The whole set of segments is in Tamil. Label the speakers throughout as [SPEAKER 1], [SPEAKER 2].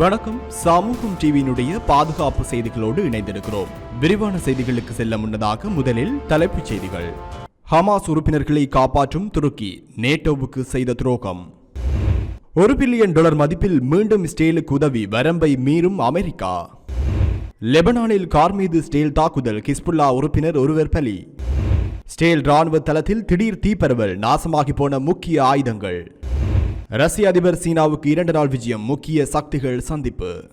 [SPEAKER 1] வணக்கம். சமூகம் டிவியினுடைய பாதுகாப்பு செய்திகளோடு இணைந்திருக்கிறோம். விரிவான செய்திகளுக்கு செல்ல முன்னதாக முதலில் தலைப்புச் செய்திகள். ஹமாஸ் உறுப்பினர்களை காப்பாற்றும் துருக்கி நேட்டோவுக்கு செய்த துரோகம். ஒரு பில்லியன் டாலர் மதிப்பில் மீண்டும் ஸ்டேலுக்கு உதவி வரம்பை மீறும் அமெரிக்கா. லெபனானில் கார் மீது ஸ்டேல் தாக்குதல் கிஸ்புல்லா உறுப்பினர் ஒருவர் பலி. ஸ்டேல் ராணுவ தளத்தில் திடீர் தீப்பரவல் நாசமாகி போன முக்கிய ஆயுதங்கள். ரஷ்ய அதிபர் சீனாவுக்கு இரண்டு நாள் விஜயம் முக்கிய சக்திகள் சந்திப்பு.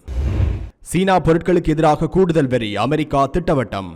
[SPEAKER 1] சீனா பொருட்களுக்கு எதிராக கூடுதல் வரி அமெரிக்கா திட்டவட்டம்.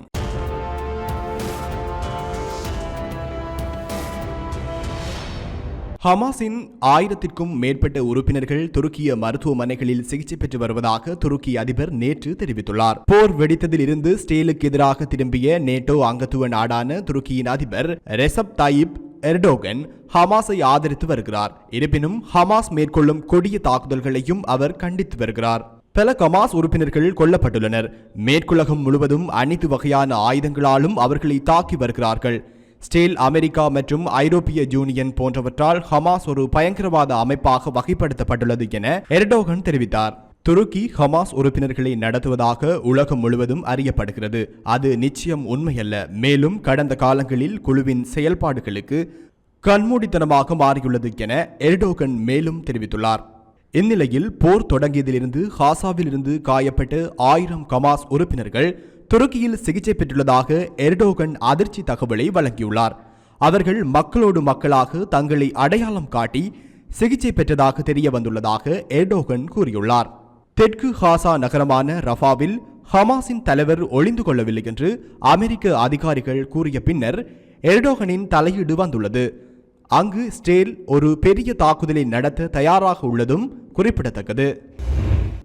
[SPEAKER 1] ஹமாஸின் ஆயிரத்திற்கும் மேற்பட்ட உறுப்பினர்கள் துருக்கிய மருத்துவமனைகளில் சிகிச்சை பெற்று வருவதாக துருக்கி அதிபர் நேற்று தெரிவித்துள்ளார். போர் வெடித்ததில் இருந்து ஸ்டேலுக்கு எதிராக திரும்பிய நேட்டோ அங்கத்துவ நாடான துருக்கியின் அதிபர் ரெசப் தாயிப் எர்டோகன் ஹமாஸை ஆதரித்து வருகிறார். இருப்பினும் ஹமாஸ் மேற்கொள்ளும் கொடிய தாக்குதல்களையும் அவர் கண்டித்து வருகிறார். பல கமாஸ் உறுப்பினர்கள் கொல்லப்பட்டுள்ளனர். மேற்குலகம் முழுவதும் அனைத்து வகையான ஆயுதங்களாலும் அவர்களை தாக்கி வருகிறார்கள். ஸ்டேல் அமெரிக்கா மற்றும் ஐரோப்பிய யூனியன் போன்றவற்றால் ஹமாஸ் ஒரு பயங்கரவாத அமைப்பாக வகைப்படுத்தப்பட்டுள்ளது என எர்டோகன் தெரிவித்தார். துருக்கி ஹமாஸ் உறுப்பினர்களை நடத்துவதாக உலகம் முழுவதும் அறியப்படுகிறது. அது நிச்சயம் உண்மையல்ல. மேலும் கடந்த காலங்களில் குழுவின் செயல்பாடுகளுக்கு கண்மூடித்தனமாக மாறியுள்ளது என எர்டோகன் மேலும் தெரிவித்துள்ளார். இந்நிலையில் போர் தொடங்கியதிலிருந்து ஹாசாவிலிருந்து காயப்பட்டு ஆயிரம் கமாஸ் உறுப்பினர்கள் துருக்கியில் சிகிச்சை பெற்றுள்ளதாக எர்டோகன் அதிர்ச்சி தகவலை வழங்கியுள்ளார். அவர்கள் மக்களோடு மக்களாக தங்களை அடையாளம் காட்டி சிகிச்சை பெற்றதாக தெரிய வந்துள்ளதாக எர்டோகன் கூறியுள்ளார். தெற்கு ஹாசா நகரமான ரஃபாவில் ஹமாஸின் தலைவர் ஒளிந்து கொள்ளவில்லை என்று அமெரிக்க அதிகாரிகள் கூறிய பின்னர் எர்டோகனின் தலையீடு வந்துள்ளது. அங்கு ஸ்டேல் ஒரு பெரிய தாக்குதலை நடத்த தயாராக உள்ளதும் குறிப்பிடத்தக்கது.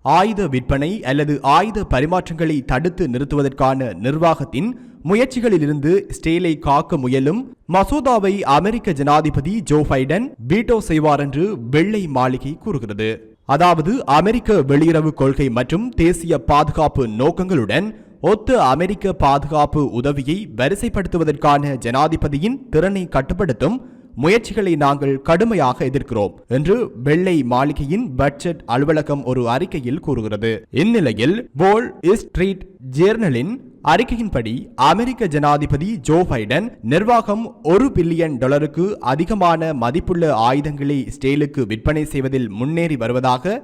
[SPEAKER 1] ஆயுத விற்பனை அல்லது ஆயுத பரிமாற்றங்களை தடுத்து நிறுத்துவதற்கான நிர்வாகத்தின் முயற்சிகளிலிருந்து ஸ்டேலை காக்க முயலும் மசோதாவை அமெரிக்க ஜனாதிபதி ஜோ பைடன் வீட்டோ செய்வார் என்று வெள்ளை மாளிகை கூறுகிறது. அதாவது அமெரிக்க வெளியுறவு கொள்கை மற்றும் தேசிய பாதுகாப்பு நோக்கங்களுடன் ஒத்த அமெரிக்க பாதுகாப்பு உதவியை வரிசைப்படுத்துவதற்கான ஜனாதிபதியின் திறனை கட்டுப்படுத்தும் முயற்சிகளை நாங்கள் கடுமையாக எதிர்க்கிறோம் என்று வெள்ளை மாளிகையின் பட்ஜெட் அலுவலகம் ஒரு அறிக்கையில் கூறுகிறது. இந்நிலையில் வோல் ஸ்ட்ரீட் ஜேர்னலின் அறிக்கையின்படி அமெரிக்க ஜனாதிபதி ஜோ பைடன் நிர்வாகம் ஒரு பில்லியன் டாலருக்கு அதிகமான மதிப்புள்ள ஆயுதங்களை ஸ்டேலுக்கு விற்பனை செய்வதில் முன்னேறி வருவதாக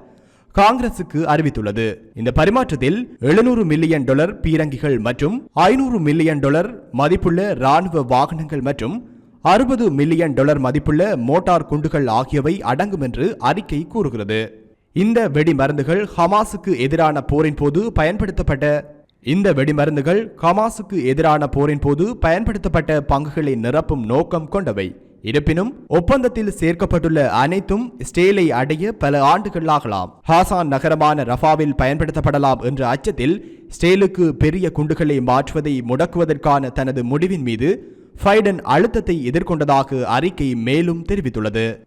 [SPEAKER 1] காங்கிரசுக்கு அறிவித்துள்ளது. இந்த பரிமாற்றத்தில் எழுநூறு மில்லியன் டாலர் பீரங்கிகள் மற்றும் ஐநூறு மில்லியன் டாலர் மதிப்புள்ள ராணுவ வாகனங்கள் மற்றும் அறுபது மில்லியன் டாலர் மதிப்புள்ள மோட்டார் குண்டுகள் ஆகியவை அடங்கும் என்று அறிக்கை கூறுகிறது. இந்த வெடிமருந்துகள் ஹமாஸுக்கு எதிரான போரின் போது பயன்படுத்தப்பட்ட இந்த வெடிமருந்துகள் ஹமாஸுக்கு எதிரான போரின் போது பயன்படுத்தப்பட்ட பங்குகளை நிரப்பும் நோக்கம் கொண்டவை. இருப்பினும் ஒப்பந்தத்தில் சேர்க்கப்பட்டுள்ள அனைத்தும் ஸ்டேலை அடைய பல ஆண்டுகள் ஆகலாம் ஹாசான் நகரமான ரஃபாவில் பயன்படுத்தப்படலாம் என்ற அச்சத்தில் ஸ்டேலுக்கு பெரிய குண்டுகளை மாற்றுவதை முடக்குவதற்கான தனது முடிவின் மீது ஃபைடன் அழுத்தத்தை எதிர்கொண்டதாக அறிக்கை மேலும் தெரிவித்துள்ளது.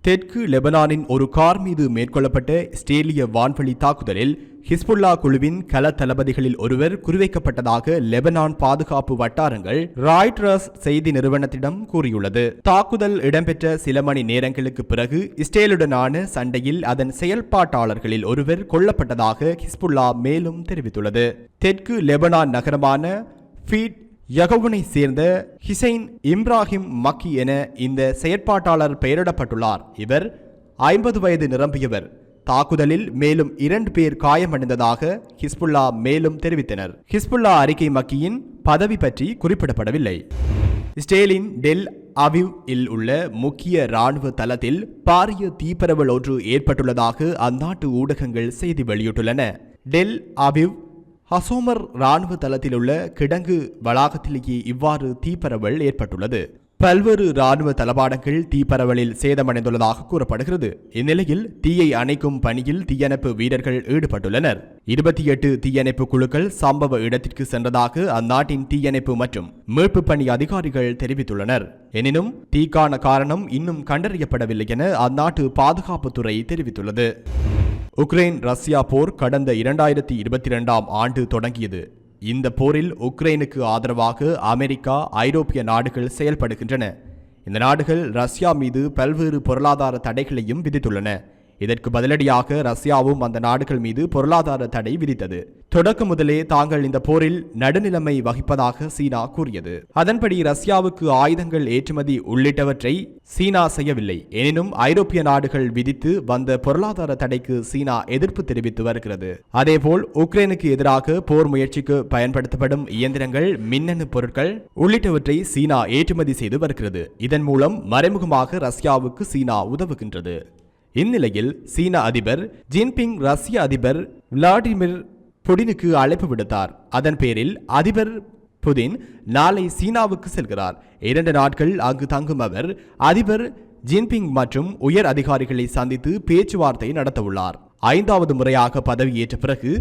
[SPEAKER 1] தெற்கு லெபனானின் ஒரு கார் மீது மேற்கொள்ளப்பட்ட ஸ்டேலிய வான்வழி தாக்குதலில் ஹிஸ்புல்லா குழுவின் கள தளபதிகளில் ஒருவர் குறிவைக்கப்பட்டதாக லெபனான் பாதுகாப்பு வட்டாரங்கள் ராய்ட்ரஸ் செய்தி நிறுவனத்திடம் கூறியுள்ளது. தாக்குதல் இடம்பெற்ற சில மணி நேரங்களுக்கு பிறகு இஸ்ரேலுடனான சண்டையில் அதன் செயல்பாட்டாளர்களில் ஒருவர் கொல்லப்பட்டதாக ஹிஸ்புல்லா மேலும் தெரிவித்துள்ளது. தெற்கு லெபனான் நகரமான ஃபீட் யகவுனை சேர்ந்த ஹிசைன் இம்ராஹிம் மக்கி என இந்த செயற்பாட்டாளர் பெயரிடப்பட்டுள்ளார். இவர் ஐம்பது வயது நிரம்பியவர். தாக்குதலில் மேலும் இரண்டு பேர் காயமடைந்ததாக ஹிஸ்புல்லா மேலும் தெரிவித்தனர். ஹிஸ்புல்லா அறிக்கை மக்கியின் பதவி பற்றி குறிப்பிடப்படவில்லை. ஸ்டேலின் டெல் அவிவ் இல் உள்ள முக்கிய ராணுவ தளத்தில் பாரிய தீப்பரவல் ஒன்று ஏற்பட்டுள்ளதாக அந்நாட்டு ஊடகங்கள் செய்தி வெளியிட்டுள்ளன. டெல் அவிவ் ஹசோமர் இராணுவ தளத்திலுள்ள கிடங்கு வளாகத்திலேயே இவ்வாறு தீப்பரவல் ஏற்பட்டுள்ளது. பல்வேறு இராணுவ தளபாடங்கள் தீப்பரவலில் சேதமடைந்துள்ளதாக கூறப்படுகிறது. இந்நிலையில் தீயை அணைக்கும் பணியில் தீயணைப்பு வீரர்கள் ஈடுபட்டுள்ளனர். இருபத்தி எட்டு தீயணைப்பு குழுக்கள் சம்பவ இடத்திற்கு சென்றதாக அந்நாட்டின் தீயணைப்பு மற்றும் மீட்பு பணி அதிகாரிகள் தெரிவித்துள்ளனர். எனினும் தீக்கான காரணம் இன்னும் கண்டறியப்படவில்லை என அந்நாட்டு பாதுகாப்புத்துறை தெரிவித்துள்ளது. உக்ரைன் ரஷ்யா போர் கடந்த இரண்டாயிரத்தி இருபத்தி இரண்டாம் ஆண்டு தொடங்கியது. இந்த போரில் உக்ரைனுக்கு ஆதரவாக அமெரிக்கா ஐரோப்பிய நாடுகள் செயல்படுகின்றன. இந்த நாடுகள் ரஷ்யா மீது பல்வேறு பொருளாதார தடைகளையும் விதித்துள்ளன. இதற்கு பதிலடியாக ரஷ்யாவும் அந்த நாடுகள் மீது பொருளாதார தடை விதித்தது. தொடக்கம் முதலே தாங்கள் இந்த போரில் நடுநிலைமை வகிப்பதாக சீனா கூறியது. அதன்படி ரஷ்யாவுக்கு ஆயுதங்கள் ஏற்றுமதி உள்ளிட்டவற்றை சீனா செய்யவில்லை. எனினும் ஐரோப்பிய நாடுகள் விதித்து வந்த பொருளாதார தடைக்கு சீனா எதிர்ப்பு தெரிவித்து வருகிறது. அதேபோல் உக்ரைனுக்கு எதிராக போர் முயற்சிக்கு பயன்படுத்தப்படும் இயந்திரங்கள் மின்னணு பொருட்கள் உள்ளிட்டவற்றை சீனா ஏற்றுமதி செய்து வருகிறது. இதன் மூலம் மறைமுகமாக ரஷ்யாவுக்கு சீனா உதவுகின்றது. இந்நிலையில் சீன அதிபர் ஜின்பிங் ரஷ்ய அதிபர் விளாடிமிர் புடினுக்கு அழைப்பு விடுத்தார். அதன் பேரில் அதிபர் புதின் நாளை சீனாவுக்கு செல்கிறார். இரண்டு நாட்கள் அங்கு தங்கும் அவர் அதிபர் ஜின்பிங் மற்றும் உயர் அதிகாரிகளை சந்தித்து பேச்சுவார்த்தை நடத்தவுள்ளார். ஐந்தாவது முறையாக பதவியேற்ற பிறகு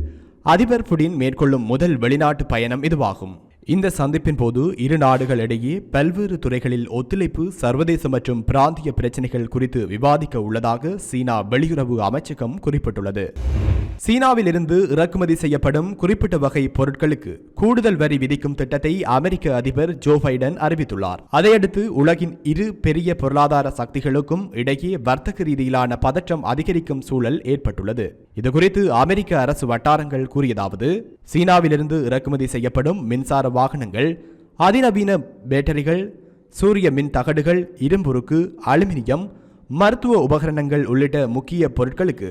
[SPEAKER 1] அதிபர் புடின் மேற்கொள்ளும் முதல் வெளிநாட்டு பயணம் இதுவாகும். இந்த சந்திப்பின் போது இரு நாடுகளிடையே பல்வேறு துறைகளில் ஒத்துழைப்பு சர்வதேச மற்றும் பிராந்திய பிரச்சினைகள் குறித்து விவாதிக்க உள்ளதாக சீனா வெளியுறவு அமைச்சகம் குறிப்பிட்டுள்ளது. சீனாவில் இருந்து இறக்குமதி செய்யப்படும் குறிப்பிட்ட வகை பொருட்களுக்கு கூடுதல் வரி விதிக்கும் திட்டத்தை அமெரிக்க அதிபர் ஜோ பைடன் அறிவித்துள்ளார். அதையடுத்து உலகின் இரு பெரிய பொருளாதார சக்திகளுக்கும் இடையே வர்த்தக ரீதியிலான பதற்றம் அதிகரிக்கும் சூழல் ஏற்பட்டுள்ளது. இதுகுறித்து அமெரிக்க அரசு வட்டாரங்கள் கூறியதாவது சீனாவிலிருந்து இறக்குமதி செய்யப்படும் மின்சார வாகனங்கள் அதிநவீன பேட்டரிகள் சூரிய மின் தகடுகள் இரும்புருக்கு அலுமினியம் மருத்துவ உபகரணங்கள் உள்ளிட்ட முக்கிய பொருட்களுக்கு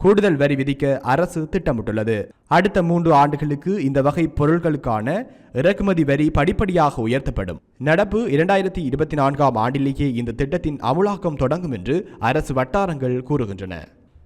[SPEAKER 1] கூடுதல் வரி விதிக்க அரசு திட்டமிட்டுள்ளது. அடுத்த மூன்று ஆண்டுகளுக்கு இந்த வகை பொருட்களுக்கான இறக்குமதி வரி படிப்படியாக உயர்த்தப்படும். நடப்பு இரண்டாயிரத்தி இருபத்தி நான்காம் ஆண்டிலேயே இந்த திட்டத்தின் அமுலாக்கம் தொடங்கும் என்று அரசு வட்டாரங்கள் கூறுகின்றன.